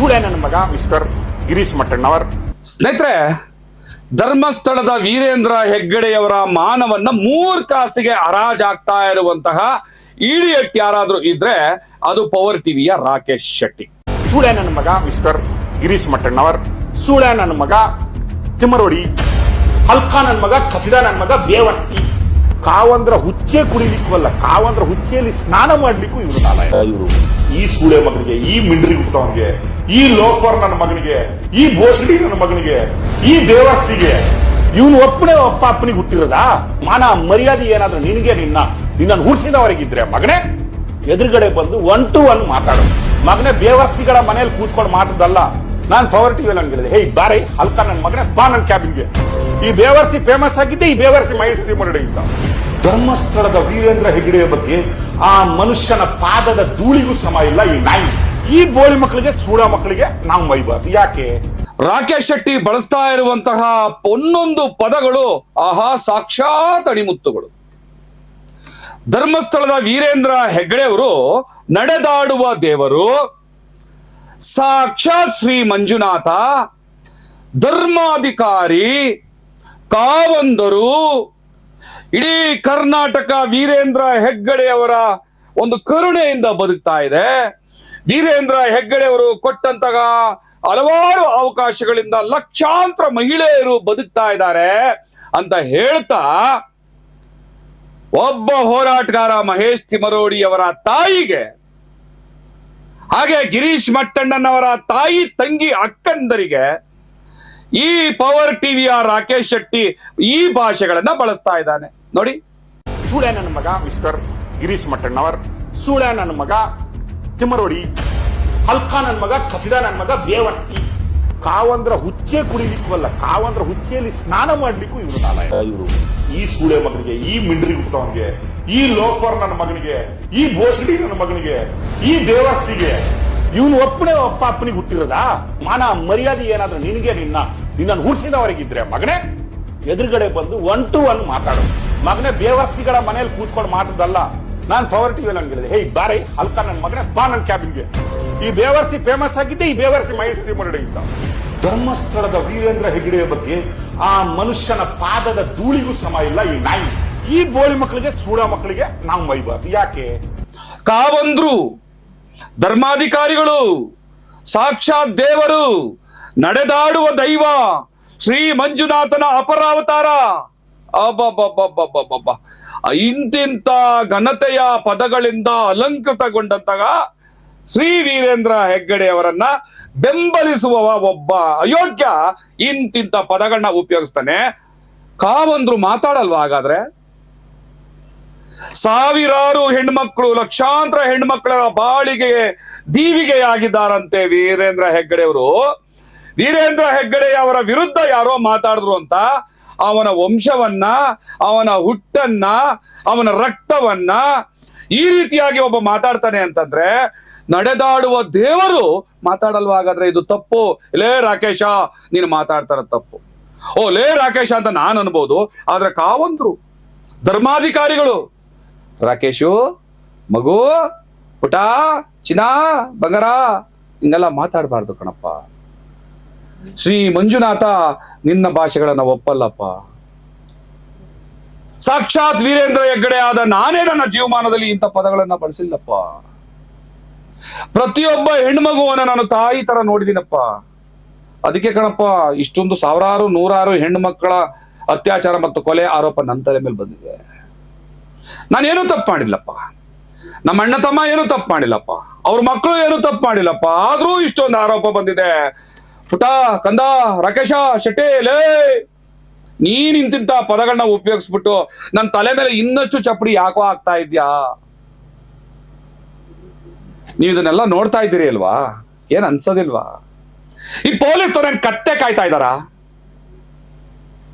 ಸುಳೆ ನನ್ನ ಮಗ ಮಿಸ್ಟರ್ ಗಿರೀಶ್ ಮಟ್ಟಣ್ಣವರ್ ಸ್ನೇಹಿತರೆ ಧರ್ಮಸ್ಥಳದ ವೀರೇಂದ್ರ ಹೆಗ್ಗಡೆಯವರ ಮಾನವನ್ನ ಮೂರ್ ಕಾಸಿಗೆ ಹರಾಜಾಗ್ತಾ ಇರುವಂತಹ ಇಡಿಯಟ್ ಯಾರಾದ್ರೂ ಇದ್ರೆ ಅದು ಪವರ್ ಟಿವಿಯ ರಾಕೇಶ್ ಶೆಟ್ಟಿ. ಸುಳೆ ನನ್ನ ಮಗ ಮಿಸ್ಟರ್ ಗಿರೀಶ್ ಮಟ್ಟಣ್ಣವರ್ ಸುಳೆ ನನ್ನ ಮಗ ತಿಮ್ಮರೋಡಿ ಹಲ್ಕ ನನ್ನ ಮಗ ಖಚಿತ ನನ್ನ ಮಗ ಬೇವರ್ಸಿ. ಕಾವಂದ್ರ ಹುಚ್ಚೆ ಕುಡಿಲಿಕ್ಕೂ ಅಲ್ಲ ಕಾವಂದ್ರ ಹುಚ್ಚೆಯಲ್ಲಿ ಸ್ನಾನ ಮಾಡ್ಲಿಕ್ಕೂ ಇವರು ನಾಲ ಇವರು. ಈ ಸೂಳೆ ಮಗನಿಗೆ ಈ ಮಿಂಡ್ರಿ ಹುಟ್ಟವನಿಗೆ ಈ ಲೋಫರ್ ನನ್ನ ಮಗನಿಗೆ ಈ ಭೋಸಡಿ ನನ್ನ ಮಗನಿಗೆ ಈ ದೇವಸ್ಸಿಗೆ ಇವನು ಒಪ್ಪನೆ ಅಪ್ಪ ಅಪ್ಪನಿಗೆ ಹುಟ್ಟಿರೋದಾ? ಮಾನ ಮರ್ಯಾದೆ ಏನಾದ್ರೂ ನಿನಗೆ ನಿನ್ನ ನಿನ್ನನ್ನು ಹುಟ್ಟಿಸಿದವರಿಗಿದ್ರೆ ಮಗನೇ ಎದುರುಗಡೆ ಬಂದು ಒನ್ ಟು ಒನ್ ಮಾತಾಡು. ಮಗನೇ ಬೇವರ್ಸಿಗಳ ಮನೇಲಿ ಕೂತ್ಕೊಂಡು ಮಾತಾಡಲ್ಲ ನಾನು ಪವರ್ ಟಿವಿ ಅಲ್ಲಿ ಹೇಳಿದೆ. ಹೇ ಬಾರೆ ಅಲ್ಕ ನನ್ನ ಮಗನೇ ಬಾ ನನ್ನ ಕ್ಯಾಬಿನ್ಗೆ ಈ ಬೇವರ್ಸಿ ಫೇಮಸ್ ಆಗಿದ್ದೆ ಈ ಬೇವರ್ಸಿ ಮಹೇಶ್ ಅಂತ. ಧರ್ಮಸ್ಥಳದ ವೀರೇಂದ್ರ ಹೆಗ್ಗಡೆಯ ಬಗ್ಗೆ ಆ ಮನುಷ್ಯನ ಪಾದದ ಧೂಳಿಗೂ ಸಮ ಇಲ್ಲ, ಈ ನಾಯಿ. ಈ ಬೋಳಿ ಮಕ್ಕಳಿಗೆ, ಸೂಳ ಮಕ್ಕಳಿಗೆ ನಾವು ಮೈಬಾರ್ದು. ಯಾಕೆ? ರಾಕೇಶ್ ಶೆಟ್ಟಿ ಬಳಸ್ತಾ ಇರುವಂತಹ ಒಂದೊಂದು ಪದಗಳು ಆಹಾ ಸಾಕ್ಷಾತ್ ಅಣಿಮುತ್ತುಗಳು. ಧರ್ಮಸ್ಥಳದ ವೀರೇಂದ್ರ ಹೆಗ್ಡೆಯವರು ನಡೆದಾಡುವ ದೇವರು ಸಾಕ್ಷಾತ್ ಶ್ರೀ ಮಂಜುನಾಥ, ಧರ್ಮಾಧಿಕಾರಿ ಕಾವಂದರು ಇಡೀ ಕರ್ನಾಟಕ ವೀರೇಂದ್ರ ಹೆಗ್ಗಡೆಯವರ ಒಂದು ಕರುಣೆಯಿಂದ ಬದುಕ್ತಾ ಇದೆ. ವೀರೇಂದ್ರ ಹೆಗ್ಗಡೆಯವರು ಕೊಟ್ಟಂತಹ ಹಲವಾರು ಅವಕಾಶಗಳಿಂದ ಲಕ್ಷಾಂತರ ಮಹಿಳೆಯರು ಬದುಕ್ತಾ ಇದ್ದಾರೆ ಅಂತ ಹೇಳ್ತಾ ಒಬ್ಬ ಹೋರಾಟಗಾರ ಮಹೇಶ್ ತಿಮರೋಡಿ ಅವರ ತಾಯಿಗೆ, ಹಾಗೆ ಗಿರೀಶ್ ಮಟ್ಟಣ್ಣನವರ ತಾಯಿ ತಂಗಿ ಅಕ್ಕಂದರಿಗೆ ಈ ಪವರ್ ಟಿವಿಯ ರಾಕೇಶ್ ಶೆಟ್ಟಿ ಈ ಭಾಷೆಗಳನ್ನ ಬಳಸ್ತಾ ಇದ್ದಾನೆ. ನೋಡಿ. ಸೂಳೆ ನನ್ನ ಮಗ ಮಿಸ್ಟರ್ ಗಿರೀಶ್ ಮಟ್ಟಣ್ಣವರ್. ಸೂಳೆ ನನ್ನ ಮಗ ತಿಮ್ಮರೋಡಿ. ಹಲ್ಕ ನನ್ನ ಮಗ ಕಚಿದ ನನ್ನ ಮಗ ಬೇವರ್ಸಿ. ಕಾವಂದ್ರ ಹುಚ್ಚೆ ಕುಡಿಲಿಕ್ಕೂ ಅಲ್ಲ ಕಾವಂದ್ರ ಹುಚ್ಚೆಯಲ್ಲಿ ಸ್ನಾನ ಮಾಡ್ಲಿಕ್ಕೂ ಇವರು ನಾಲ ಇವರು ಈ ಸೂಳೆ ಮಗನಿಗೆ ಈ ಮಿಂಡ್ರಿ ಹುಟ್ಟವನ್ಗೆ ಈ ಲೋಫರ್ ನನ್ನ ಮಗನಿಗೆ ಈ ಭೋಸಡಿ ನನ್ನ ಮಗನಿಗೆ ಈ ದೇವರ್ಸಿಗೆ ಇವನು ಒಪ್ಪನೆ ಅಪ್ಪ ಅಪ್ಪನಿಗೆ ಹುಟ್ಟಿರೋದಾ? ಮಾನ ಮರ್ಯಾದೆ ಏನಾದ್ರೂ ನಿನಗೆ ನಿನ್ನ? ನಿನ್ನನ್ನು ಹುಡ್ಸಿದವರಿಗಿದ್ರೆ ಮಗನೇ, ಎದುರುಗಡೆ ಬಂದು ಒನ್ ಟು ಒನ್ ಮಾತಾಡು. ಮಗನೇ ಬೇವರ್ಸಿಗಳ ಮನೇಲಿ ಕೂತ್ಕೊಂಡು ಮಾತಾಡಲ್ಲ ನಾನು ಪವರ್ ಟಿವಿ ನನ್ಗೆ ಹೇ ಬಾರಿ ಅಲ್ಕ ನನ್ನ ಮಗನೇ, ಬಾ ನನ್ನ ಕ್ಯಾಬಿನ್ಗೆ ಈ ಬೇವರ್ಸಿ ಫೇಮಸ್ ಆಗಿದ್ದೆ, ಈ ಬೇವರ್ಸಿ ಮಹೇಶ್ ಮರಡಿ ಇದ್ದ ಧರ್ಮಸ್ಥಳದ ವೀರೇಂದ್ರ ಹೆಗ್ಗಡೆಯ ಬಗ್ಗೆ ಆ ಮನುಷ್ಯನ ಪಾದದ ಧೂಳಿಗೂ ಸಮ ಇಲ್ಲ, ಈ ನಾಯಿ. ಈ ಬೋಳಿ ಮಕ್ಕಳಿಗೆ ಸೂಡ ಮಕ್ಕಳಿಗೆ ನಾವು ಮೈಬಾರ್ದು. ಯಾಕೆ? ಕಾವಂದ್ರು, ಧರ್ಮಾಧಿಕಾರಿಗಳು, ಸಾಕ್ಷಾತ್ ದೇವರು ನಡೆದಾಡುವ ದೈವ ಶ್ರೀ ಮಂಜುನಾಥನ ಅಪರಾವತಾರ. ಅಬ್ಬಬ್ಬಬ್ಬಬ್ಬಬ್ಬಬ್ಬ. ಇಂತಿಂತ ಘನತೆಯ ಪದಗಳಿಂದ ಅಲಂಕೃತಗೊಂಡಂತಹ ಶ್ರೀ ವೀರೇಂದ್ರ ಹೆಗ್ಗಡೆಯವರನ್ನ ಬೆಂಬಲಿಸುವವ ಒಬ್ಬ ಅಯೋಗ್ಯ ಇಂತಿಂತ ಪದಗಳನ್ನ ಉಪಯೋಗಿಸ್ತಾನೆ. ಕಾವಂದ್ರು ಮಾತಾಡಲ್ವಾ ಹಾಗಾದ್ರೆ? ಸಾವಿರಾರು ಹೆಣ್ಮಕ್ಳು, ಲಕ್ಷಾಂತರ ಹೆಣ್ಮಕ್ಳ ಬಾಳಿಗೆ ದೀವಿಗೆಯಾಗಿದ್ದಾರಂತೆ ವೀರೇಂದ್ರ ಹೆಗ್ಗಡೆಯವರು. ವೀರೇಂದ್ರ ಹೆಗ್ಗಡೆ ಅವರ ವಿರುದ್ಧ ಯಾರೋ ಮಾತಾಡಿದ್ರು ಅಂತ ಅವನ ವಂಶವನ್ನ, ಅವನ ಹುಟ್ಟನ್ನ, ಅವನ ರಕ್ತವನ್ನ ಈ ರೀತಿಯಾಗಿ ಒಬ್ಬ ಮಾತಾಡ್ತಾನೆ ಅಂತಂದ್ರೆ ನಡೆದಾಡುವ ದೇವರು ಮಾತಾಡಲ್ವ? ಹಾಗಾದ್ರೆ ಇದು ತಪ್ಪು. ಲೇ ರಾಕೇಶ, ನೀನು ಮಾತಾಡ್ತಾರ ತಪ್ಪು. ಓ, ಲೇ ರಾಕೇಶ ಅಂತ ನಾನು ಅನ್ಬೋದು, ಆದ್ರೆ ಕಾವಂದ್ರು, ಧರ್ಮಾಧಿಕಾರಿಗಳು. ರಾಕೇಶು, ಮಗು, ಪುಟ, ಚಿನ್ನ, ಬಂಗಾರ, ಹಿಂಗೆಲ್ಲ ಮಾತಾಡಬಾರ್ದು ಕಣಪ್ಪ. ಶ್ರೀ ಮಂಜುನಾಥ, ನಿನ್ನ ಭಾಷೆಗಳನ್ನ ಒಪ್ಪಲ್ಲಪ್ಪ. ಸಾಕ್ಷಾತ್ ವೀರೇಂದ್ರ ಹೆಗ್ಗಡೆ ಆದ ನಾನೇ ನನ್ನ ಜೀವಮಾನದಲ್ಲಿ ಇಂಥ ಪದಗಳನ್ನ ಬಳಸಿಲ್ಲಪ್ಪ. ಪ್ರತಿಯೊಬ್ಬ ಹೆಣ್ಮಗುವನ್ನ ನಾನು ತಾಯಿ ತರ ನೋಡಿದಿನಪ್ಪ. ಅದಕ್ಕೆ ಕಣಪ್ಪ, ಇಷ್ಟೊಂದು ಸಾವಿರಾರು, ನೂರಾರು ಹೆಣ್ಣು ಮಕ್ಕಳ ಅತ್ಯಾಚಾರ ಮತ್ತು ಕೊಲೆ ಆರೋಪ ನನ್ನ ತಲೆ ಮೇಲೆ ಬಂದಿದೆ. ನಾನೇನು ತಪ್ಪು ಮಾಡಿಲ್ಲಪ್ಪ. ನಮ್ಮ ಅಣ್ಣ ತಮ್ಮ ಏನು ತಪ್ಪು ಮಾಡಿಲ್ಲಪ್ಪ. ಅವ್ರ ಮಕ್ಕಳು ಏನು ತಪ್ಪು ಮಾಡಿಲ್ಲಪ್ಪ. ಆದ್ರೂ ಇಷ್ಟೊಂದು ಆರೋಪ ಬಂದಿದೆ. ಪುಟ, ಕಂದ, ರಾಕೇಶ, ಶೆಟ್ಟಿ, ಲೇ! ನೀನ್ ಇಂತಿಂತ ಪದಗಳನ್ನ ಉಪಯೋಗಿಸ್ಬಿಟ್ಟು ನನ್ನ ತಲೆ ಮೇಲೆ ಇನ್ನಷ್ಟು ಚಪ್ಪಡಿ ಯಾಕೋ ಆಗ್ತಾ ಇದ್ಯಾ? ನೀವು ಇದನ್ನೆಲ್ಲ ನೋಡ್ತಾ ಇದ್ದೀರಿ ಅಲ್ವಾ? ಏನ್ ಅನ್ಸೋದಿಲ್ವಾ? ಈ ಪೊಲೀಸ್ ತೋರ್ ಕತ್ತೆ ಕಾಯ್ತಾ ಇದ್ದಾರಾ?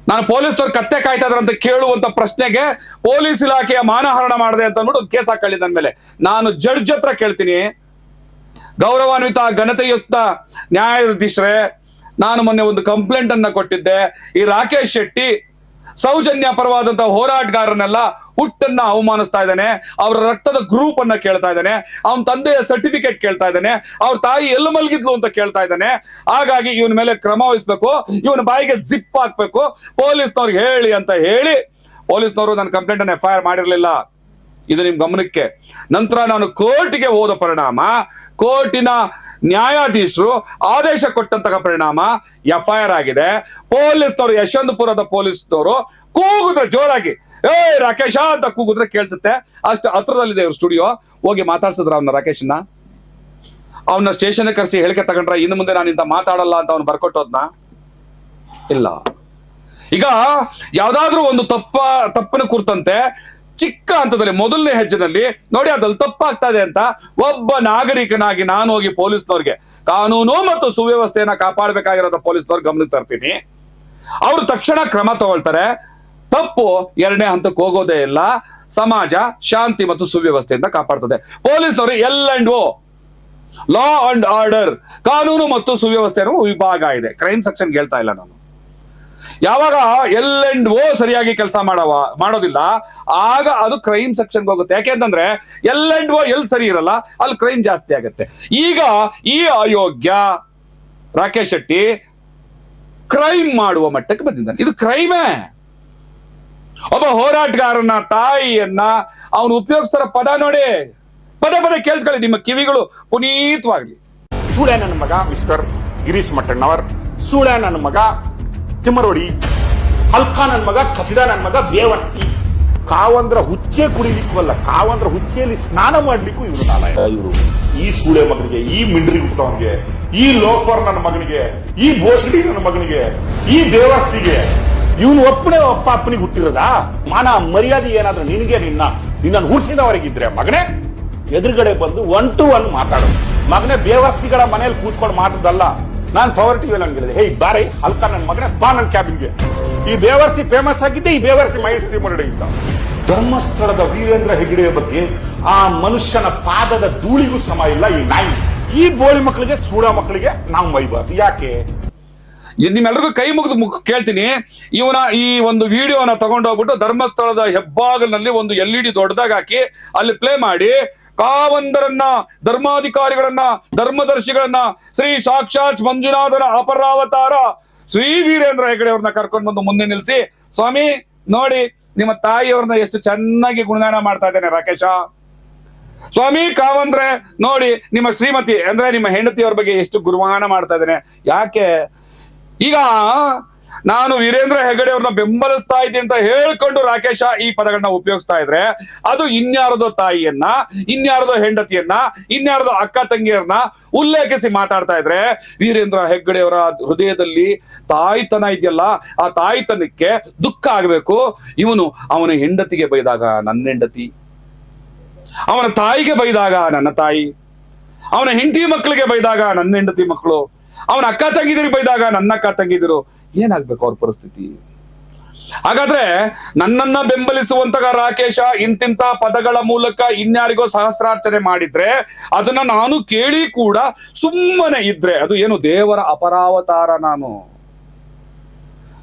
ನಾನು ಪೊಲೀಸ್ ತೋರ್ ಕತ್ತೆ ಕಾಯ್ತಾ ಇದಾರ ಅಂತ ಕೇಳುವಂತ ಪ್ರಶ್ನೆಗೆ ಪೊಲೀಸ್ ಇಲಾಖೆಯ ಮಾನಹರಣ ಮಾಡಿದೆ ಅಂತ ಒಂದು ಕೇಸ್ ಹಾಕೊಳ್ಳಿ ಮೇಲೆ. ನಾನು ಜಡ್ಜ್ ಹತ್ರ ಕೇಳ್ತೀನಿ. ಗೌರವಾನ್ವಿತ, ಘನತೆಯುಕ್ತ ನ್ಯಾಯಾಧೀಶರೇ, ನಾನು ಮೊನ್ನೆ ಒಂದು ಕಂಪ್ಲೇಂಟ್ ಅನ್ನ ಕೊಟ್ಟಿದ್ದೆ. ಈ ರಾಕೇಶ್ ಶೆಟ್ಟಿ ಸೌಜನ್ಯ ಪರವಾದಂತಹ ಹೋರಾಟಗಾರನೆಲ್ಲ, ಹುಟ್ಟನ್ನ ಅವಮಾನಿಸ್ತಾ ಇದ್ದಾನೆ. ಅವರ ರಕ್ತದ ಗ್ರೂಪ್ ಅನ್ನ ಕೇಳ್ತಾ ಇದ್ದಾನೆ. ಅವನ ತಂದೆಯ ಸರ್ಟಿಫಿಕೇಟ್ ಕೇಳ್ತಾ ಇದ್ದಾನೆ. ಅವ್ರ ತಾಯಿ ಎಲ್ಲಿ ಮಲಗಿದ್ಲು ಅಂತ ಕೇಳ್ತಾ ಇದ್ದಾನೆ. ಹಾಗಾಗಿ ಇವನ ಮೇಲೆ ಕ್ರಮ ವಹಿಸ್ಬೇಕು. ಇವನ ಬಾಯಿಗೆ ಜಿಪ್ ಹಾಕ್ಬೇಕು. ಪೊಲೀಸ್ನವ್ರಿಗೆ ಹೇಳಿ ಅಂತ ಹೇಳಿ, ಪೊಲೀಸ್ನವರು ನನ್ನ ಕಂಪ್ಲೇಂಟ್ ಅನ್ನು ಎಫ್ ಐ ಆರ್ ಮಾಡಿರಲಿಲ್ಲ. ಇದು ನಿಮ್ ಗಮನಕ್ಕೆ. ನಂತರ ನಾನು ಕೋರ್ಟ್ಗೆ ಹೋದ ಪರಿಣಾಮ ಕೋರ್ಟಿನ ನ್ಯಾಯಾಧೀಶರು ಆದೇಶ ಕೊಟ್ಟಂತಹ ಪರಿಣಾಮ ಎಫ್ ಐ ಆರ್ ಆಗಿದೆ. ಪೊಲೀಸ್ನವರು, ಯಶವಂತಪುರದ ಪೊಲೀಸ್ನವರು ಕೂಗಿದ್ರೆ ಜೋರಾಗಿ ಏ ರಾಕೇಶ! ಅಂತ ಕೂಗಿದ್ರೆ ಕೇಳಿಸುತ್ತೆ. ಅಷ್ಟು ಹತ್ರದಲ್ಲಿದೆ ಇವ್ರ ಸ್ಟುಡಿಯೋ. ಹೋಗಿ ಮಾತಾಡ್ಸಿದ್ರ ಅವನ ರಾಕೇಶನ್ನ? ಅವನ ಸ್ಟೇಷನ್ ಕರೆಸಿ ಹೇಳಿಕೆ ತಗೊಂಡ್ರ ಇನ್ನು ಮುಂದೆ ನಾನು ಇಂತ ಮಾತಾಡಲ್ಲ ಅಂತ ಅವ್ನು ಬರ್ಕೊಟ್ಟೋದ್ನ? ಇಲ್ಲ. ಈಗ ಯಾವ್ದಾದ್ರೂ ಒಂದು ತಪ್ಪ, ತಪ್ಪನ ಕುರಿತಂತೆ ಚಿಕ್ಕ ಹಂತದಲ್ಲಿ ಮೊದಲನೇ ಹೆಜ್ಜೆನಲ್ಲಿ, ನೋಡಿ ಅದ್ರಲ್ಲಿ ತಪ್ಪಾಗ್ತಾ ಇದೆ ಅಂತ ಒಬ್ಬ ನಾಗರಿಕನಾಗಿ ನಾನು ಹೋಗಿ ಪೊಲೀಸ್ನವ್ರಿಗೆ, ಕಾನೂನು ಮತ್ತು ಸುವ್ಯವಸ್ಥೆಯನ್ನ ಕಾಪಾಡಬೇಕಾಗಿರೋದ ಪೊಲೀಸ್ನವ್ರ ಗಮನಕ್ಕೆ ತರ್ತೀನಿ. ಅವರು ತಕ್ಷಣ ಕ್ರಮ ತಗೊಳ್ತಾರೆ. ತಪ್ಪು ಎರಡನೇ ಹಂತಕ್ಕೆ ಹೋಗೋದೇ ಇಲ್ಲ. ಸಮಾಜ ಶಾಂತಿ ಮತ್ತು ಸುವ್ಯವಸ್ಥೆಯಿಂದ ಕಾಪಾಡ್ತದೆ. ಪೊಲೀಸ್ನವರು L and O law and order ಕಾನೂನು ಮತ್ತು ಸುವ್ಯವಸ್ಥೆ ವಿಭಾಗ ಇದೆ. ಕ್ರೈಮ್ ಸೆಕ್ಷನ್ ಹೇಳ್ತಾ ಇಲ್ಲ ನಾನು. ಯಾವಾಗ ಎಲ್ ಅಂಡ್ ಓ ಸರಿಯಾಗಿ ಕೆಲಸ ಮಾಡವ, ಮಾಡೋದಿಲ್ಲ, ಆಗ ಅದು ಕ್ರೈಮ್ ಸೆಕ್ಷನ್ಗೆ ಹೋಗುತ್ತೆ. ಯಾಕೆಂತಂದ್ರೆ ಎಲ್ ಅಂಡ್ ಓ ಎಲ್ ಸರಿ ಇರಲ್ಲ, ಅಲ್ಲಿ ಕ್ರೈಮ್ ಜಾಸ್ತಿ ಆಗುತ್ತೆ. ಈಗ ಈ ಅಯೋಗ್ಯ ರಾಕೇಶ್ ಶೆಟ್ಟಿ ಕ್ರೈಮ್ ಮಾಡುವ ಮಟ್ಟಕ್ಕೆ ಬಂದಿದ್ದಾನೆ. ಇದು ಕ್ರೈಮೇ ಒಬ್ಬ ಹೋರಾಟಗಾರನ ತಾಯಿಯನ್ನ ಅವನು ಉಪಯೋಗಿಸ್ತಾರ ಪದ ನೋಡಿ. ಪದೇ ಪದೇ ಕೇಳಿಸ್ಕೊಳ್ಳಿ, ನಿಮ್ಮ ಕಿವಿಗಳು ಪುನೀತವಾಗ್ಲಿ. ಸುಳೆ ನನ್ನ ಮಗ ಮಿಸ್ಟರ್ ಗಿರೀಶ್ ಮಟ್ಟಣ್ಣವರ್. ಸುಳೆ ನನ್ನ ಮಗ ತಿಮ್ಮರೋಡಿ. ಹಲ್ಕಾ ನನ್ನ ಮಗ ಖಚಿದ ನನ್ನ ಮಗ ಬೇವರ್ಸಿ. ಕಾವಂದ್ರ ಹುಚ್ಚೆ ಕುಡಿಲಿಕ್ಕೂ ಅಲ್ಲ ಕಾವಂದ್ರ ಹುಚ್ಚೆಯಲ್ಲಿ ಸ್ನಾನ ಮಾಡ್ಲಿಕ್ಕೂ ಇವರು ನಾಲಾಯ ಇವರು ಈ ಸೂಳೆ ಮಗನಿಗೆ ಈ ಮಿಂಡ್ರಿ ಹುಟ್ಟವನಿಗೆ ಈ ಲೋಫರ್ ನನ್ನ ಮಗನಿಗೆ ಈ ಬೋಸಡಿ ನನ್ನ ಮಗನಿಗೆ ಈ ದೇವಸ್ಸಿಗೆ ಇವನು ಒಪ್ಪನೆ ಅಪ್ಪ ಅಪ್ಪನಿಗೆ ಹುಟ್ಟಿರೋದ? ಮಾನ ಮರ್ಯಾದೆ ಏನಾದ್ರೂ ನಿನಗೆ ನಿನ್ನ ನಿನ್ನನ್ನು ಹುಟ್ಟಿಸಿದವರಿಗಿದ್ರೆ ಮಗನೇ ಎದುರುಗಡೆ ಬಂದು ಒನ್ ಟು ಒನ್ ಮಾತಾಡೋದು ಮಗನೇ ಬೇವರ್ಸಿಗಳ ಮನೇಲಿ ಕೂತ್ಕೊಂಡು ಮಾತಾಡಲ್ಲ ನಾನು ಪವರ್ ಟಿವಿ ಅಲ್ಲಿ ಹೇಳಿದೆ ಹೇ ಬಾರಿ, ಅಲ್ಕ ನನ್ನ ಮಗನೇ, ಬಾ ನನ್ನ ಕ್ಯಾಬಿನ್ಗೆ ಈ ಬೇವರ್ಸಿ ಫೇಮಸ್ ಆಗಿದ್ದೆ, ಈ ಬೇವರ್ಸಿ ಮಹೇಶ್ ಅಂತ ಧರ್ಮಸ್ಥಳದ ವೀರೇಂದ್ರ ಹೆಗ್ಗಡೆಯ ಬಗ್ಗೆ ಆ ಮನುಷ್ಯನ ಪಾದದ ಧೂಳಿಗೂ ಸಮ ಇಲ್ಲ ಈ ನಾಯಿ. ಈ ಬೋಳಿ ಮಕ್ಕಳಿಗೆ ಸೂಡ ಮಕ್ಕಳಿಗೆ ನಾವು ಮೈಬಾರ್ದು. ಯಾಕೆ? ನಿಮ್ಮೆಲ್ಲರಿಗೂ ಕೈ ಮುಗಿದು ಮುಖ ಕೇಳ್ತೀನಿ. ಇವನ ಈ ಒಂದು ವಿಡಿಯೋನ ತಗೊಂಡೋಗ್ಬಿಟ್ಟು ಧರ್ಮಸ್ಥಳದ ಹೆಬ್ಬಾಗಲಿನಲ್ಲಿ ಒಂದು ಎಲ್ ಇ ಡಿ ದೊಡ್ಡದಾಗಿ ಹಾಕಿ ಅಲ್ಲಿ ಪ್ಲೇ ಮಾಡಿ. ಕಾವಂದರನ್ನ, ಧರ್ಮಾಧಿಕಾರಿಗಳನ್ನ, ಧರ್ಮದರ್ಶಿಗಳನ್ನ, ಶ್ರೀ ಸಾಕ್ಷಾತ್ ಮಂಜುನಾಥನ ಅಪರಾವತಾರ ಶ್ರೀ ವೀರೇಂದ್ರ ಹೆಗಡೆ ಅವ್ರನ್ನ ಕರ್ಕೊಂಡು ಬಂದು ಮುಂದೆ ನಿಲ್ಸಿ. ಸ್ವಾಮಿ, ನೋಡಿ, ನಿಮ್ಮ ತಾಯಿಯವ್ರನ್ನ ಎಷ್ಟು ಚೆನ್ನಾಗಿ ಗುಣಗಾನ ಮಾಡ್ತಾ ಇದ್ದೇನೆ ರಾಕೇಶ. ಸ್ವಾಮಿ, ಕಾವಂದ್ರೆ, ನೋಡಿ, ನಿಮ್ಮ ಶ್ರೀಮತಿ, ಅಂದ್ರೆ ನಿಮ್ಮ ಹೆಂಡತಿಯವ್ರ ಬಗ್ಗೆ ಎಷ್ಟು ಗುರುಮಾನ ಮಾಡ್ತಾ ಇದ್ದೇನೆ. ಯಾಕೆ? ಈಗ ನಾನು ವೀರೇಂದ್ರ ಹೆಗಡೆ ಅವ್ರನ್ನ ಬೆಂಬಲಿಸ್ತಾ ಇದ್ದೀನಿ ಅಂತ ಹೇಳ್ಕೊಂಡು ರಾಕೇಶ ಈ ಪದಗಳನ್ನ ಉಪಯೋಗಿಸ್ತಾ ಇದ್ರೆ, ಅದು ಇನ್ಯಾರದೋ ತಾಯಿಯನ್ನ, ಇನ್ಯಾರದೋ ಹೆಂಡತಿಯನ್ನ, ಇನ್ಯಾರದೋ ಅಕ್ಕ ತಂಗಿಯರನ್ನ ಉಲ್ಲೇಖಿಸಿ ಮಾತಾಡ್ತಾ ಇದ್ರೆ, ವೀರೇಂದ್ರ ಹೆಗ್ಗಡೆ ಅವರ ಹೃದಯದಲ್ಲಿ ತಾಯ್ತನ ಇದೆಯಲ್ಲ, ಆ ತಾಯ್ತನಕ್ಕೆ ದುಃಖ ಆಗ್ಬೇಕು. ಇವನು ಅವನ ಹೆಂಡತಿಗೆ ಬೈದಾಗ ನನ್ನ ಹೆಂಡತಿ, ಅವನ ತಾಯಿಗೆ ಬೈದಾಗ ನನ್ನ ತಾಯಿ, ಅವನ ಹೆಂಡತಿ ಮಕ್ಕಳಿಗೆ ಬೈದಾಗ ನನ್ನ ಹೆಂಡತಿ ಮಕ್ಕಳು, ಅವನ ಅಕ್ಕ ತಂಗಿದಿರಿಗೆ ಬೈದಾಗ ನನ್ನ ಅಕ್ಕ ತಂಗಿದಿರು ಏನಾಗ್ಬೇಕು ಅವ್ರ ಪರಿಸ್ಥಿತಿ? ಹಾಗಾದ್ರೆ ನನ್ನನ್ನ ಬೆಂಬಲಿಸುವಂತಹ ರಾಕೇಶ ಇಂತಿಂತ ಪದಗಳ ಮೂಲಕ ಇನ್ಯಾರಿಗೋ ಸಹಸ್ರಾರ್ಚನೆ ಮಾಡಿದ್ರೆ ಅದನ್ನ ನಾನು ಕೇಳಿ ಕೂಡ ಸುಮ್ಮನೆ ಇದ್ರೆ ಅದು ಏನು ದೇವರ ಅಪರಾವತಾರ ನಾನು?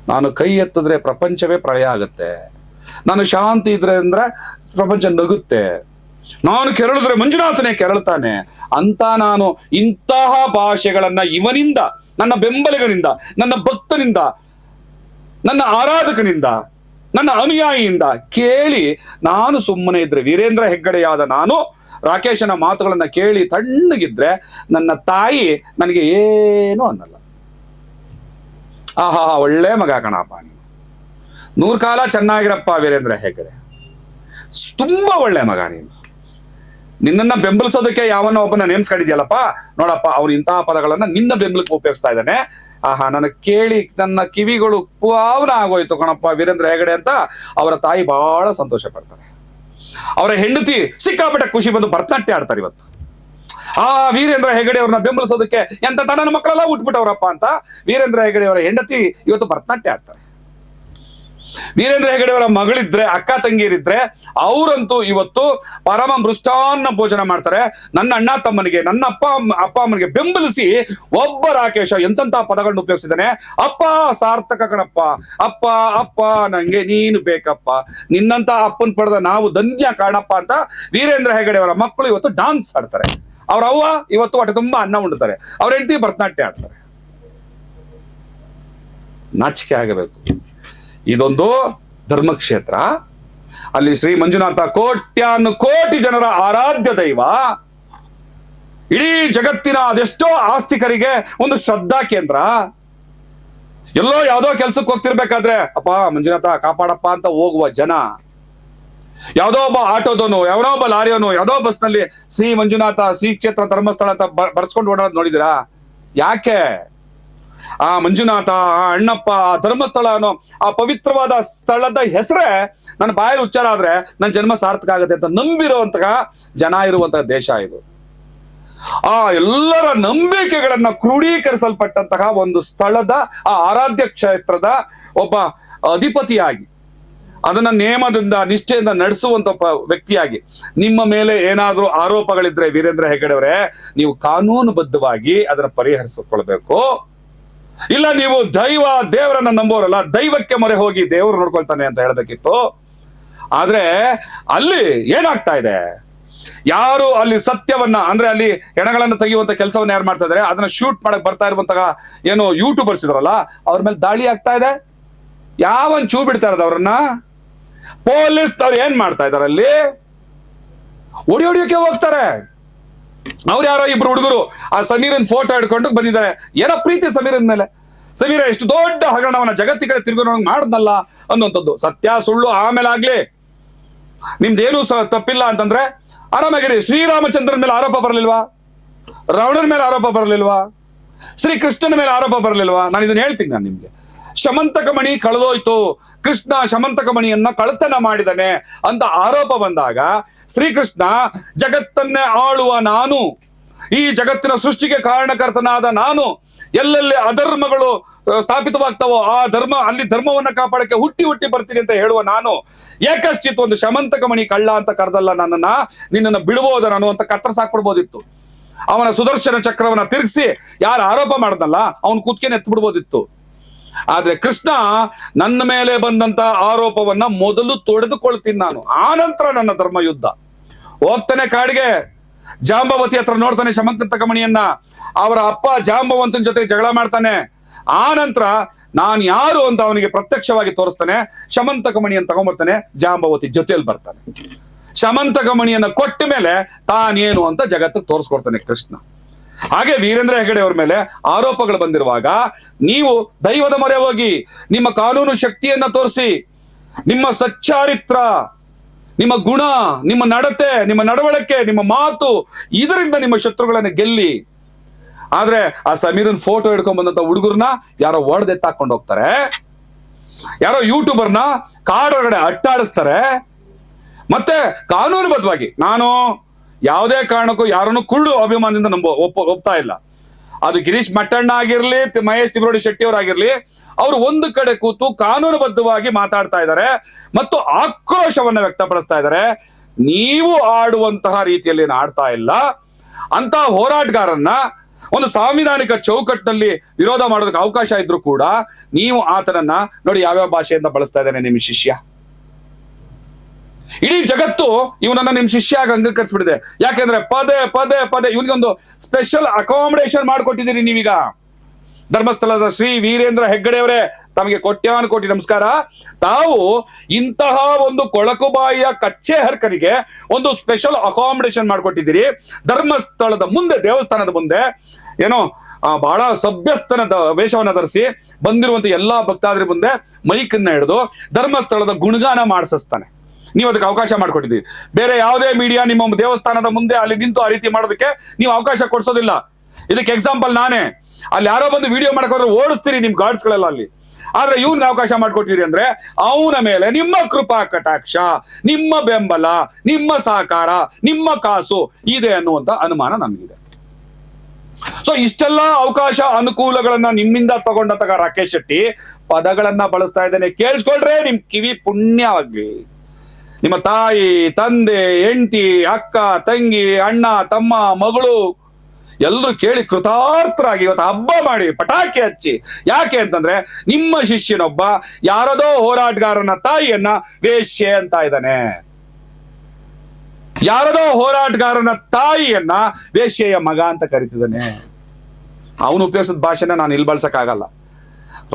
ನಾನು ಕೈ ಎತ್ತಿದ್ರೆ ಪ್ರಪಂಚವೇ ಪ್ರಳಯ ಆಗುತ್ತೆ. ನಾನು ಶಾಂತಿ ಇದ್ರೆ ಅಂದ್ರೆ ಪ್ರಪಂಚ ನಗುತ್ತೆ. ನಾನು ಕೆರಳಿದ್ರೆ ಮಂಜುನಾಥನೇ ಕೆರಳ್ತಾನೆ ಅಂತ ನಾನು ಇಂತಹ ಭಾಷೆಗಳನ್ನ ಇವನಿಂದ ನನ್ನ ಬೆಂಬಲಿಗನಿಂದ, ನನ್ನ ಭಕ್ತನಿಂದ, ನನ್ನ ಆರಾಧಕನಿಂದ, ನನ್ನ ಅನುಯಾಯಿಯಿಂದ ಕೇಳಿ ನಾನು ಸುಮ್ಮನೆ ಇದ್ರೆ, ವೀರೇಂದ್ರ ಹೆಗ್ಗಡೆಯಾದ ನಾನು ರಾಕೇಶನ ಮಾತುಗಳನ್ನ ಕೇಳಿ ತಣ್ಣಗಿದ್ರೆ ನನ್ನ ತಾಯಿ ನನಗೆ ಏನೂ ಅನ್ನಲ್ಲ. ಆಹಾ, ಒಳ್ಳೆ ಮಗ ಕಣಪ್ಪ ನೀನು. ನೂರು ಕಾಲ ಚೆನ್ನಾಗಿರಪ್ಪ ವೀರೇಂದ್ರ ಹೆಗ್ಗಡೆ. ತುಂಬಾ ಒಳ್ಳೆ ಮಗ ನೀನು. ನಿನ್ನನ್ನ ಬೆಂಬಲಿಸೋದಕ್ಕೆ ಯಾವನ್ನ ಒಬ್ಬನ ನೇಮಿಸ್ಕೊಂಡಿದ್ಯಲ್ಲಪ್ಪ ನೋಡಪ್ಪ ಅವ್ನು ಇಂತಹ ಪದಗಳನ್ನ ನಿನ್ನ ಬೆಂಬಲಕ್ಕೆ ಉಪಯೋಗಿಸ್ತಾ ಇದ್ದಾನೆ. ಆಹಾ ನನಗೆ ಕೇಳಿ ನನ್ನ ಕಿವಿಗಳು ಪಾವನ ಆಗೋಯ್ತು ಕಣಪ್ಪ ವೀರೇಂದ್ರ ಹೆಗಡೆ ಅಂತ ಅವರ ತಾಯಿ ಬಹಳ ಸಂತೋಷ ಪಡ್ತಾರೆ. ಅವರ ಹೆಂಡತಿ ಸಿಕ್ಕಾಪಟ್ಟೆ ಖುಷಿ ಬಂದು ಭರತನಾಟ್ಯ ಆಡ್ತಾರೆ ಇವತ್ತು. ಆ ವೀರೇಂದ್ರ ಹೆಗಡೆ ಅವ್ರನ್ನ ಬೆಂಬಲಿಸೋದಕ್ಕೆ ಎಂತ ತನ್ನ ಮಕ್ಕಳೆಲ್ಲ ಉಟ್ಬಿಟ್ಟವ್ರಪ್ಪ ಅಂತ ವೀರೇಂದ್ರ ಹೆಗಡೆ ಅವರ ಹೆಂಡತಿ ಇವತ್ತು ಭರತನಾಟ್ಯ ಆಡ್ತಾರೆ. ವೀರೇಂದ್ರ ಹೆಗಡೆ ಅವರ ಮಗಳಿದ್ರೆ, ಅಕ್ಕ ತಂಗಿಯರಿದ್ರೆ, ಅವರಂತೂ ಇವತ್ತು ಪರಮ ಮೃಷ್ಟಾನ್ನ ಭೋಜನ ಮಾಡ್ತಾರೆ. ನನ್ನ ಅಣ್ಣ ತಮ್ಮನಿಗೆ, ನನ್ನ ಅಪ್ಪ ಅಪ್ಪ ಅಮ್ಮನಿಗೆ ಬೆಂಬಲಿಸಿ ಒಬ್ಬ ರಾಕೇಶ ಎಂತಂತ ಪದಗಳನ್ನು ಉಪಯೋಗಿಸಿದಾನೆ ಅಪ್ಪ ಸಾರ್ಥಕ ಕಣಪ್ಪ, ಅಪ್ಪ ಅಪ್ಪ, ನಂಗೆ ನೀನು ಬೇಕಪ್ಪ. ನಿನ್ನಂತ ಅಪ್ಪನ್ ಪಡೆದ ನಾವು ಧನ್ಯ ಕಾಣಪ್ಪ ಅಂತ ವೀರೇಂದ್ರ ಹೆಗಡೆ ಅವರ ಮಕ್ಕಳು ಇವತ್ತು ಡಾನ್ಸ್ ಆಡ್ತಾರೆ. ಅವ್ರ ಅವ್ವ ಇವತ್ತು ಹೊಟ್ಟೆ ತುಂಬಾ ಅನ್ನ ಉಂಡ್ತಾರೆ ಅವ್ರ ಹೆಂಡತಿ ಭರತನಾಟ್ಯ ಆಡ್ತಾರೆ. ನಾಚಿಕೆ ಆಗಬೇಕು. ಇದೊಂದು ಧರ್ಮಕ್ಷೇತ್ರ. ಅಲ್ಲಿ ಶ್ರೀ ಮಂಜುನಾಥ ಕೋಟ್ಯಾನು ಕೋಟಿ ಜನರ ಆರಾಧ್ಯ ದೈವ. ಇಡೀ ಜಗತ್ತಿನ ಅದೆಷ್ಟೋ ಆಸ್ತಿಕರಿಗೆ ಒಂದು ಶ್ರದ್ಧಾ ಕೇಂದ್ರ. ಎಲ್ಲೋ ಯಾವುದೋ ಕೆಲ್ಸಕ್ಕೆ ಹೋಗ್ತಿರ್ಬೇಕಾದ್ರೆ, ಅಪ್ಪ, ಮಂಜುನಾಥ, ಕಾಪಾಡಪ್ಪ ಅಂತ ಹೋಗುವ ಜನ. ಯಾವುದೋ ಒಬ್ಬ ಆಟೋದೋನು ಯಾವನೋ ಒಬ್ಬ ಲಾರಿಯೋನು ಯಾವುದೋ ಬಸ್ನಲ್ಲಿ ಶ್ರೀ ಮಂಜುನಾಥ ಶ್ರೀ ಕ್ಷೇತ್ರ ಧರ್ಮಸ್ಥಳ ಅಂತ ಬರ್- ಬರ್ಸ್ಕೊಂಡು ಓಡಾಡೋದು ನೋಡಿದಿರಾ ಯಾಕೆ? ಆ ಮಂಜುನಾಥ, ಆ ಅಣ್ಣಪ್ಪ, ಆ ಧರ್ಮಸ್ಥಳ ಅನ್ನೋ ಆ ಪವಿತ್ರವಾದ ಸ್ಥಳದ ಹೆಸರೇ ನನ್ನ ಬಾಯಲ್ಲಿ ಉಚ್ಚಾರ ಆದ್ರೆ ನನ್ನ ಜನ್ಮ ಸಾರ್ಥಕ ಆಗುತ್ತೆ ಅಂತ ನಂಬಿರುವಂತಹ ಜನ ಇರುವಂತಹ ದೇಶ ಇದು. ಆ ಎಲ್ಲರ ನಂಬಿಕೆಗಳನ್ನ ಕ್ರೋಢೀಕರಿಸಲ್ಪಟ್ಟಂತಹ ಒಂದು ಸ್ಥಳದ, ಆ ಆರಾಧ್ಯ ಕ್ಷೇತ್ರದ ಒಬ್ಬ ಅಧಿಪತಿಯಾಗಿ, ಅದನ್ನ ನೇಮದಿಂದ, ನಿಷ್ಠೆಯಿಂದ ನಡೆಸುವಂತ ವ್ಯಕ್ತಿಯಾಗಿ, ನಿಮ್ಮ ಮೇಲೆ ಏನಾದ್ರೂ ಆರೋಪಗಳಿದ್ರೆ ವೀರೇಂದ್ರ ಹೆಗ್ಗಡೆ ಅವರೇ ನೀವು ಕಾನೂನುಬದ್ಧವಾಗಿ ಅದನ್ನ ಪರಿಹರಿಸಿಕೊಳ್ಬೇಕು ಇಲ್ಲ, ನೀವು ದೈವ ದೇವರನ್ನ ನಂಬೋರಲ್ಲ, ದೈವಕ್ಕೆ ಮೊರೆ ಹೋಗಿ ದೇವರು ನೋಡ್ಕೊಳ್ತಾನೆ ಅಂತ ಹೇಳಬೇಕಿತ್ತು. ಆದ್ರೆ ಅಲ್ಲಿ ಏನಾಗ್ತಾ ಇದೆ? ಯಾರು ಅಲ್ಲಿ ಸತ್ಯವನ್ನ, ಅಂದ್ರೆ ಅಲ್ಲಿ ಹೆಣಗಳನ್ನ ತೆಗೆಯುವಂತ ಕೆಲಸವನ್ನ ಯಾರು ಮಾಡ್ತಾ ಇದಾರೆ? ಅದನ್ನ ಶೂಟ್ ಮಾಡಕ್ ಬರ್ತಾ ಇರುವಂತಹ ಏನು ಯೂಟ್ಯೂಬರ್ಸ್ ಇದಾರಲ್ಲ, ಅವ್ರ ಮೇಲೆ ದಾಳಿ ಆಗ್ತಾ ಇದೆ? ಯಾವನ್ ಚೂ ಬಿಡ್ತಾ ಇರೋದು ಅವ್ರನ್ನ? ಪೊಲೀಸ್ ಅವ್ರು ಏನ್ ಮಾಡ್ತಾ ಇದಾರೆ ಅಲ್ಲಿ? ಹೊಡಿ ಹೊಡಿಯೋಕೆ ಹೋಗ್ತಾರೆ. ಅವ್ರು ಯಾರೋ ಇಬ್ರು ಹುಡುಗರು ಆ ಸಮೀರನ್ ಫೋಟೋ ಹಿಡ್ಕೊಂಡು ಬಂದಿದ್ದಾರೆ. ಏನೋ ಪ್ರೀತಿ ಸಮೀರನ್ ಮೇಲೆ. ಸಮೀರ ಎಷ್ಟು ದೊಡ್ಡ ಹಗರಣವನ್ನ ಜಗತ್ತಿ ಕಡೆ ತಿರುಗಿ ಮಾಡ್ದಲ್ಲ ಅನ್ನುವಂಥದ್ದು. ಸತ್ಯ, ಸುಳ್ಳು, ಆಮೇಲೆ ಆಗ್ಲಿ. ನಿಮ್ದೇನು ತಪ್ಪಿಲ್ಲ ಅಂತಂದ್ರೆ ಆರಾಮಾಗಿರಿ ಶ್ರೀರಾಮಚಂದ್ರನ ಮೇಲೆ ಆರೋಪ ಬರಲಿಲ್ವಾ? ರಾವಣನ ಮೇಲೆ ಆರೋಪ ಬರಲಿಲ್ವಾ? ಶ್ರೀ ಕೃಷ್ಣನ ಮೇಲೆ ಆರೋಪ ಬರಲಿಲ್ವಾ? ನಾನು ಇದನ್ನ ಹೇಳ್ತೀನಿ ನಾನು ನಿಮ್ಗೆ. ಶಮಂತಕಮಣಿ ಕಳೆದೋಯ್ತು. ಕೃಷ್ಣ ಶಮಂತಕ ಮಣಿಯನ್ನ ಕಳತನ ಮಾಡಿದಾನೆ ಅಂತ ಆರೋಪ ಬಂದಾಗ ಶ್ರೀಕೃಷ್ಣ ಜಗತ್ತನ್ನೇ ಆಳುವ ನಾನು. ಈ ಜಗತ್ತಿನ ಸೃಷ್ಟಿಗೆ ಕಾರಣಕರ್ತನಾದ ನಾನು. ಎಲ್ಲೆಲ್ಲಿ ಅಧರ್ಮಗಳು ಸ್ಥಾಪಿತವಾಗ್ತಾವೋ ಆ ಧರ್ಮ, ಅಲ್ಲಿ ಧರ್ಮವನ್ನ ಕಾಪಾಡಕ್ಕೆ ಹುಟ್ಟಿ ಹುಟ್ಟಿ ಬರ್ತೀನಿ ಅಂತ ಹೇಳುವ ನಾನು. ಏಕಶ್ಚಿತ್ ಒಂದು ಶಮಂತಕ ಮಣಿ ಕಳ್ಳ ಅಂತ ಕರೆದಲ್ಲ ನನ್ನನ್ನ. ನಿನ್ನನ್ನು ಬಿಡ್ಬೋದ ನಾನು ಅಂತ ಕತ್ತರ ಸಾಕ್ಬಿಡ್ಬೋದಿತ್ತು ಅವನ ಸುದರ್ಶನ ಚಕ್ರವನ್ನ ತಿರುಗಿಸಿ ಯಾರು ಆರೋಪ ಮಾಡ್ದಲ್ಲ, ಅವನ್ ಕೂತ್ಕೇನೆ ಎತ್ತು ಬಿಡ್ಬೋದಿತ್ತು ಆದ್ರೆ ಕೃಷ್ಣ ನನ್ನ ಮೇಲೆ ಬಂದಂತ ಆರೋಪವನ್ನ ಮೊದಲು ತೊಡೆದುಕೊಳ್ತೀನಿ ನಾನು. ಆನಂತರ ನನ್ನ ಧರ್ಮ ಯುದ್ಧ. ಹೋಗ್ತಾನೆ ಕಾಡಿಗೆ. ಜಾಂಬವತಿ ಹತ್ರ ನೋಡ್ತಾನೆ ಶಮಂತಕಮಣಿಯನ್ನ ಅವರ ಅಪ್ಪ ಜಾಂಬವಂತನ ಜೊತೆ ಜಗಳ ಮಾಡ್ತಾನೆ. ಆ ನಂತರ ನಾನು ಯಾರು ಅಂತ ಅವನಿಗೆ ಪ್ರತ್ಯಕ್ಷವಾಗಿ ತೋರಿಸ್ತಾನೆ. ಶಮಂತಕಮಣಿಯನ್ನು ತಗೊಂಡ್ಬರ್ತಾನೆ ಜಾಂಬವತಿ ಜೊತೆಯಲ್ಲಿ ಬರ್ತಾನೆ. ಶಮಂತಕಮಣಿಯನ್ನ ಕೊಟ್ಟ ಮೇಲೆ ತಾನೇನು ಅಂತ ಜಗತ್ತು ತೋರಿಸ್ಕೊಡ್ತಾನೆ ಕೃಷ್ಣ. ಹಾಗೆ ವೀರೇಂದ್ರ ಹೆಗಡೆ ಅವ್ರ ಮೇಲೆ ಆರೋಪಗಳು ಬಂದಿರುವಾಗ ನೀವು ದೈವದ ಮೊರೆ ಹೋಗಿ ನಿಮ್ಮ ಕಾನೂನು ಶಕ್ತಿಯನ್ನ ತೋರಿಸಿ, ನಿಮ್ಮ ಸಚ್ಚಾರಿತ್ರ, ನಿಮ್ಮ ಗುಣ, ನಿಮ್ಮ ನಡತೆ, ನಿಮ್ಮ ನಡವಳಿಕೆ, ನಿಮ್ಮ ಮಾತು, ಇದರಿಂದ ನಿಮ್ಮ ಶತ್ರುಗಳನ್ನ ಗೆಲ್ಲಿ. ಆದ್ರೆ ಆ ಸಮೀರನ್ ಫೋಟೋ ಹಿಡ್ಕೊಂಡ್ ಬಂದಂತ ಹುಡುಗರನ್ನ ಯಾರೋ ಒಡೆದೆತ್ತಾಕೊಂಡು ಹೋಗ್ತಾರೆ. ಯಾರೋ ಯೂಟ್ಯೂಬರ್ನ ಕಾಡೊಳಗಡೆ ಅಟ್ಟಾಡಿಸ್ತಾರೆ. ಮತ್ತೆ ಕಾನೂನುಬದ್ಧವಾಗಿ, ನಾನು ಯಾವುದೇ ಕಾರಣಕ್ಕೂ ಯಾರನ್ನು ಕುಳ್ಳು ಅಭಿಮಾನದಿಂದ ನಂಬ ಒಪ್ಪ, ಒಪ್ತಾ ಇಲ್ಲ. ಅದು ಗಿರೀಶ್ ಮಟ್ಟಣ್ಣ ಆಗಿರ್ಲಿ ಮಹೇಶ್ ತಿಬ್ರೋಡಿ ಶೆಟ್ಟಿ ಅವರಾಗಿರ್ಲಿ ಅವರು ಒಂದು ಕಡೆ ಕೂತು ಕಾನೂನುಬದ್ಧವಾಗಿ ಮಾತಾಡ್ತಾ ಇದ್ದಾರೆ ಮತ್ತು ಆಕ್ರೋಶವನ್ನ ವ್ಯಕ್ತಪಡಿಸ್ತಾ ಇದ್ದಾರೆ. ನೀವು ಆಡುವಂತಹ ರೀತಿಯಲ್ಲಿ ಆಡ್ತಾ ಇಲ್ಲ. ಅಂತ ಹೋರಾಟಗಾರನ್ನ ಒಂದು ಸಾಂವಿಧಾನಿಕ ಚೌಕಟ್ಟಿನಲ್ಲಿ ವಿರೋಧ ಮಾಡೋದಕ್ಕೆ ಅವಕಾಶ ಇದ್ರು ಕೂಡ ನೀವು ಆತನನ್ನ ನೋಡಿ ಯಾವ್ಯಾವ ಭಾಷೆಯಿಂದ ಬಳಸ್ತಾ ಇದ್ದಾನೆ ನಿಮ್ಮ ಶಿಷ್ಯ? ಇಡೀ ಜಗತ್ತು ಇವನನ್ನ ನಿಮ್ ಶಿಷ್ಯ ಆಗಿ ಅಂಗೀಕರಿಸ್ಬಿಟ್ಟಿದೆ ಯಾಕೆಂದ್ರೆ ಪದೇ ಪದೇ ಪದೇ ಇವನಿಗೊಂದು ಸ್ಪೆಷಲ್ ಅಕಾಮಿಡೇಷನ್ ಮಾಡ್ಕೊಟ್ಟಿದ್ದೀರಿ ನೀವೀಗ. ಧರ್ಮಸ್ಥಳದ ಶ್ರೀ ವೀರೇಂದ್ರ ಹೆಗ್ಗಡೆಯವರೇ, ತಮಗೆ ಕೋಟ್ಯಾನು ಕೋಟಿ ನಮಸ್ಕಾರ. ತಾವು ಇಂತಹ ಒಂದು ಕೊಳಕುಬಾಯಿಯ ಕಚ್ಚೆ ಹರ್ಕನಿಗೆ ಒಂದು ಸ್ಪೆಷಲ್ ಅಕಾಮಿಡೇಷನ್ ಮಾಡ್ಕೊಟ್ಟಿದ್ದೀರಿ. ಧರ್ಮಸ್ಥಳದ ಮುಂದೆ, ದೇವಸ್ಥಾನದ ಮುಂದೆ, ಏನೋ ಬಹಳ ಸಭ್ಯಸ್ಥನದ ವೇಷವನ್ನ ಧರಿಸಿ ಬಂದಿರುವಂತ ಎಲ್ಲಾ ಭಕ್ತಾದ್ರ ಮುಂದೆ ಮೈಕನ್ನ ಹಿಡಿದು ಧರ್ಮಸ್ಥಳದ ಗುಣಗಾನ ಮಾಡಿಸ್ತಾನೆ ನೀವು ಅದಕ್ಕೆ ಅವಕಾಶ ಮಾಡ್ಕೊಟ್ಟಿದ್ದೀರಿ. ಬೇರೆ ಯಾವುದೇ ಮೀಡಿಯಾ ನಿಮ್ಮ ದೇವಸ್ಥಾನದ ಮುಂದೆ ಅಲ್ಲಿ ನಿಂತು ಆ ರೀತಿ ಮಾಡೋದಕ್ಕೆ ನೀವು ಅವಕಾಶ ಕೊಡ್ಸೋದಿಲ್ಲ. ಇದಕ್ಕೆ ಎಕ್ಸಾಂಪಲ್ ನಾನೇ. ಅಲ್ಲಿ ಯಾರೋ ಬಂದು ವಿಡಿಯೋ ಮಾಡ್ಕೊಂಡ್ರೆ ಓಡಿಸ್ತೀರಿ ನಿಮ್ ಗಾರ್ಡ್ಸ್ ಗಳೆಲ್ಲ ಅಲ್ಲಿ. ಆದ್ರೆ ಇವ್ನ ಅವಕಾಶ ಮಾಡ್ಕೊಟ್ಟಿರಿ ಅಂದ್ರೆ ಅವನ ಮೇಲೆ ನಿಮ್ಮ ಕೃಪಾ, ಕಟಾಕ್ಷ, ನಿಮ್ಮ ಬೆಂಬಲ, ನಿಮ್ಮ ಸಹಕಾರ, ನಿಮ್ಮ ಕಾಸು ಇದೆ ಅನ್ನುವಂತ ಅನುಮಾನ ನಮಗಿದೆ. ಸೊ ಇಷ್ಟೆಲ್ಲ ಅವಕಾಶ ಅನುಕೂಲಗಳನ್ನ ನಿಮ್ಮಿಂದ ತಗೊಂಡಂತ ತಗ ರಾಕೇಶ್ ಶೆಟ್ಟಿ ಪದಗಳನ್ನ ಬಳಸ್ತಾ ಇದ್ದೇನೆ. ಕೇಳಿಸ್ಕೊಳ್ರೆ, ನಿಮ್ ಕಿವಿ ಪುಣ್ಯವಾಗ್ಲಿ. ನಿಮ್ಮ ತಾಯಿ, ತಂದೆ, ಹೆಂಡತಿ, ಅಕ್ಕ, ತಂಗಿ, ಅಣ್ಣ, ತಮ್ಮ, ಮಗಳು ಎಲ್ಲರೂ ಕೇಳಿ ಕೃತಾರ್ಥರಾಗಿ ಇವತ್ತು ಹಬ್ಬ ಮಾಡಿ ಪಟಾಕಿ ಹಚ್ಚಿ. ಯಾಕೆ ಅಂತಂದ್ರೆ ನಿಮ್ಮ ಶಿಷ್ಯನೊಬ್ಬ ಯಾರದೋ ಹೋರಾಟಗಾರನ ತಾಯಿಯನ್ನ ವೇಶ್ಯೆ ಅಂತ ಇದ್ದಾನೆ. ಯಾರದೋ ಹೋರಾಟಗಾರನ ತಾಯಿಯನ್ನ ವೇಶ್ಯೆಯ ಮಗ ಅಂತ ಕರಿತಿದ್ದಾನೆ. ಅವನು ಉಪಯೋಗಿಸಿದ ಭಾಷೆನ ನಾನು ಇಲ್ಲಿ ಬಳಸಕ್ಕಾಗಲ್ಲ.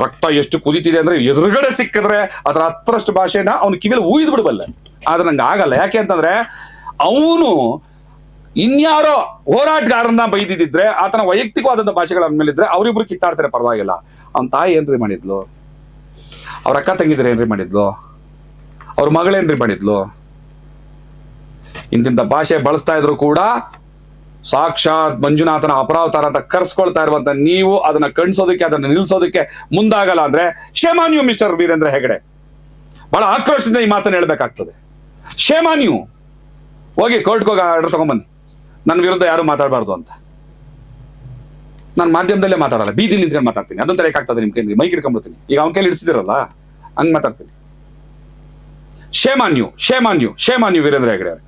ರಕ್ತ ಎಷ್ಟು ಕುದಿತಿದೆ ಅಂದ್ರೆ ಎದುರುಗಡೆ ಸಿಕ್ಕಿದ್ರೆ ಅದರ ಹತ್ತರಷ್ಟು ಭಾಷೆನ ಅವನು ಕಿವಿಲಿ ಊಯ್ದು ಬಿಡಬಲ್ಲ. ಆದ್ರೆ ನಂಗೆ ಆಗಲ್ಲ. ಯಾಕೆ ಅಂತಂದ್ರೆ ಅವನು ಇನ್ಯಾರೋ ಹೋರಾಟಗಾರನ್ನ ಬೈದಿದ್ರೆ ಆತನ ವೈಯಕ್ತಿಕವಾದಂತ ಭಾಷೆಗಳ ಮೇಲಿದ್ರೆ ಅವರಿಬ್ರು ಕಿತ್ತಾಡ್ತಾರೆ, ಪರವಾಗಿಲ್ಲ. ಅವನ ತಾಯಿ ಏನ್ರಿ ಮಾಡಿದ್ಲು? ಅವ್ರ ಅಕ್ಕ ತಂಗಿದ್ರೆ ಏನ್ರಿ ಮಾಡಿದ್ಲು? ಅವ್ರ ಮಗಳೇನ್ರಿ ಮಾಡಿದ್ಲು? ಇಂತಿಂತ ಭಾಷೆ ಬಳಸ್ತಾ ಇದ್ರು ಕೂಡ ಸಾಕ್ಷಾತ್ ಮಂಜುನಾಥನ ಅಪರಾವತಾರ ಅಂತ ಕರ್ಸ್ಕೊಳ್ತಾ ಇರುವಂತ ನೀವು ಅದನ್ನ ಕಣ್ಸೋದಕ್ಕೆ, ಅದನ್ನ ನಿಲ್ಸೋದಕ್ಕೆ ಮುಂದಾಗಲ್ಲ ಅಂದ್ರೆ ಶೇಮಾನ್ಯು ಮಿಸ್ಟರ್ ವೀರೇಂದ್ರ ಹೆಗಡೆ. ಬಹಳ ಆಕ್ರೋಶದಿಂದ ಈ ಮಾತನ್ನ ಹೇಳ್ಬೇಕಾಗ್ತದೆ. ಶೇಮಾನ್ಯು ಹೋಗಿ ಕೋರ್ಟ್ಗೆ ಹೋಗಿ ಆರ್ಡರ್ ತಗೊಂಬನ್ನಿ ನನ್ನ ವಿರುದ್ಧ ಯಾರು ಮಾತಾಡಬಾರ್ದು ಅಂತ. ನಾನು ಮಾಧ್ಯಮದಲ್ಲೇ ಮಾತಾಡಲ್ಲ, ಬೀದಿಲಿ ನಿಂತ್ಕೊಂಡು ಮಾತಾಡ್ತೀನಿ. ಅದೊಂಥರ ಯಾಕಾಗ್ತದೆ ಆಗ್ತದೆ ಕೈಲಿ, ಮೈಕ್ ಇಟ್ಕೊಂಡ್ಬಿಡ್ತೀನಿ ಈಗ ಅವನ ಕೈಲಿ ಇಡಿಸಿದಿರಲ್ಲ ಹಂಗೆ ಮಾತಾಡ್ತೀನಿ. ಶೇಮಾನ್ಯು ಶೇಮಾನ್ಯು ಶೇಮಾನ್ಯು ವೀರೇಂದ್ರ ಹೆಗಡೆ ಅವರು.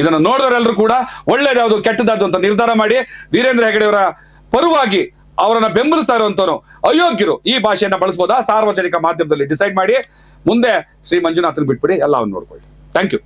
ಇದನ್ನು ನೋಡಿದವರೆಲ್ಲರೂ ಕೂಡ ಒಳ್ಳೇದಾವುದು ಕೆಟ್ಟದಾದ್ದು ಅಂತ ನಿರ್ಧಾರ ಮಾಡಿ ವೀರೇಂದ್ರ ಹೆಗಡೆ ಅವರ ಪರವಾಗಿ ಅವರನ್ನ ಬೆಂಬಲಿಸ್ತಾ ಇರುವಂತವ್ರು ಅಯೋಗ್ಯರು ಈ ಭಾಷೆಯನ್ನ ಬಳಸಬಹುದಾ ಸಾರ್ವಜನಿಕ ಮಾಧ್ಯಮದಲ್ಲಿ ಡಿಸೈಡ್ ಮಾಡಿ, ಮುಂದೆ ಶ್ರೀ ಮಂಜುನಾಥನ್ ಬಿಟ್ಬಿಡಿ, ಎಲ್ಲ ಅವ್ನು ನೋಡ್ಕೊಳ್ಳಿ. Thank you